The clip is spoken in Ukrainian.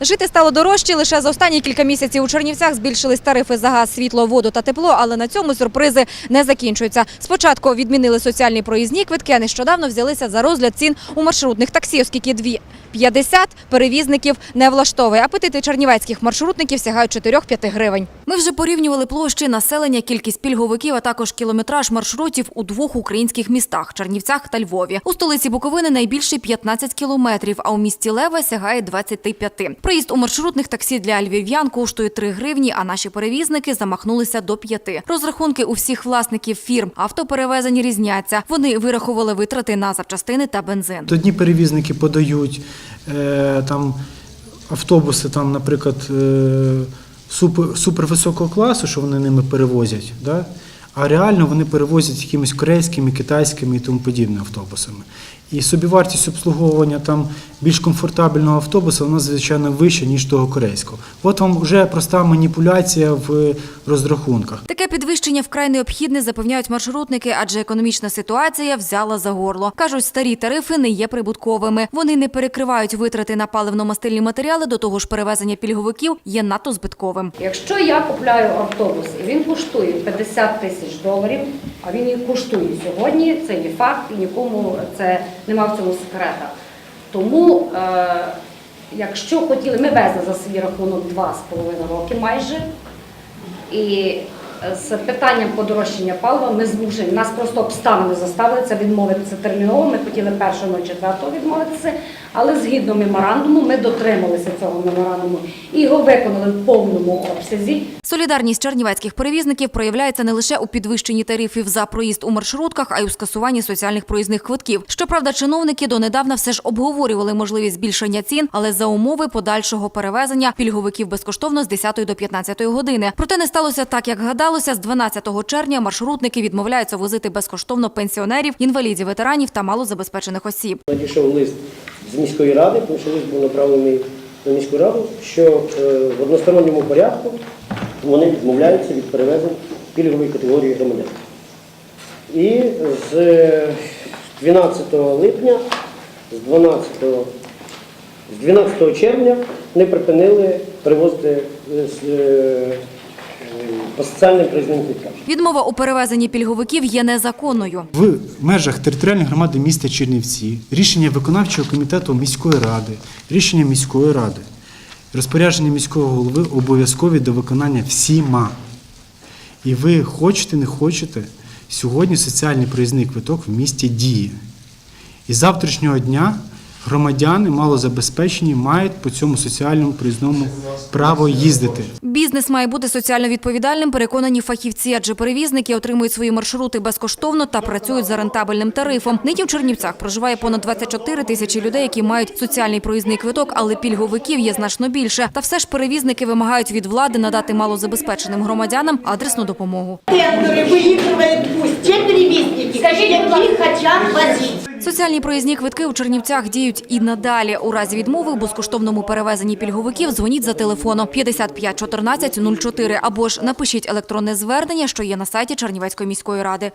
Жити стало дорожче. Лише за останні кілька місяців у Чернівцях збільшились тарифи за газ, світло, воду та тепло, але на цьому сюрпризи не закінчуються. Спочатку відмінили соціальні проїзні квитки, а нещодавно взялися за розгляд цін у маршрутних таксі, оскільки дві 50 перевізників не влаштовує. Апетити чернівецьких маршрутників сягають 4-5 гривень. Ми вже порівнювали площі населення, кількість пільговиків, а також кілометраж маршрутів у двох українських містах Чернівцях та Львові. У столиці Буковини найбільший 15 кілометрів, а у місті Лева сягає 25. Проїзд у маршрутних таксі для львів'ян коштує 3 гривні, а наші перевізники замахнулися до 5. Розрахунки у всіх власників фірм автоперевезень різняться. Вони вирахували витрати на запчастини та бензин. Одні перевізники подають е, там автобуси, там, наприклад, е, супер, супервисокого класу, що вони ними перевозять, да? А реально вони перевозять якимись корейськими, китайськими і тому подібними автобусами. І собівартість обслуговування там більш комфортабельного автобуса вона звичайно вища, ніж того корейського. От вам вже проста маніпуляція в розрахунках. Таке підвищення вкрай необхідне, запевняють маршрутники, адже економічна ситуація взяла за горло. Кажуть, старі тарифи не є прибутковими. Вони не перекривають витрати на паливно-мастильні матеріали. До того ж, перевезення пільговиків є надто збитковим. Якщо я купляю автобус і він коштує 50 тисяч доларів, а він і коштує сьогодні, це є факт, і нікому це нема в цьому секрета. Тому, е, якщо хотіли, ми везли за свій рахунок 2,5 роки майже, і е, з питанням подорожчання палива ми змушені, нас просто обставини заставили це відмовитися терміново. Ми хотіли 1.04 відмовитися, але згідно меморандуму ми дотрималися цього меморандуму і його виконали в повному обсязі. Солідарність чернівецьких перевізників проявляється не лише у підвищенні тарифів за проїзд у маршрутках, а й у скасуванні соціальних проїзних квитків. Щоправда, чиновники донедавна все ж обговорювали можливість збільшення цін, але за умови подальшого перевезення пільговиків безкоштовно з 10 до 15 години. Проте не сталося так, як гадалося. З 12 червня маршрутники відмовляються возити безкоштовно пенсіонерів, інвалідів, ветеранів та малозабезпечених осіб. Надійшов лист з міської ради, тому що лист був направлений на міську раду, що е, в односторонньому порядку вони відмовляються від перевезень пільгової категорії громадян. І з е, 12 липня, з 12, з 12 червня не припинили перевозити е, е, по соціальним проїзним квиткам. Відмова у перевезенні пільговиків є незаконною. В межах територіальної громади міста Чернівці рішення виконавчого комітету міської ради, рішення міської ради, розпорядження міського голови обов'язкові до виконання всіма. І ви хочете, не хочете, сьогодні соціальний проїзний квиток в місті діє. І завтрашнього дня громадяни малозабезпечені мають по цьому соціальному проїзному право їздити. Бізнес має бути соціально відповідальним, переконані фахівці, адже перевізники отримують свої маршрути безкоштовно та працюють за рентабельним тарифом. Нині в Чернівцях проживає понад 24 тисячі людей, які мають соціальний проїзний квиток, але пільговиків є значно більше. Та все ж перевізники вимагають від влади надати малозабезпеченим громадянам адресну допомогу. Тендеры выигрывает пусть те перевезники, які хотят возить. Соціальні проїзні квитки у Чернівцях діють і надалі. У разі відмови в безкоштовному перевезенні пільговиків дзвоніть за телефоном 55 14 04 або ж напишіть електронне звернення, що є на сайті Чернівецької міської ради.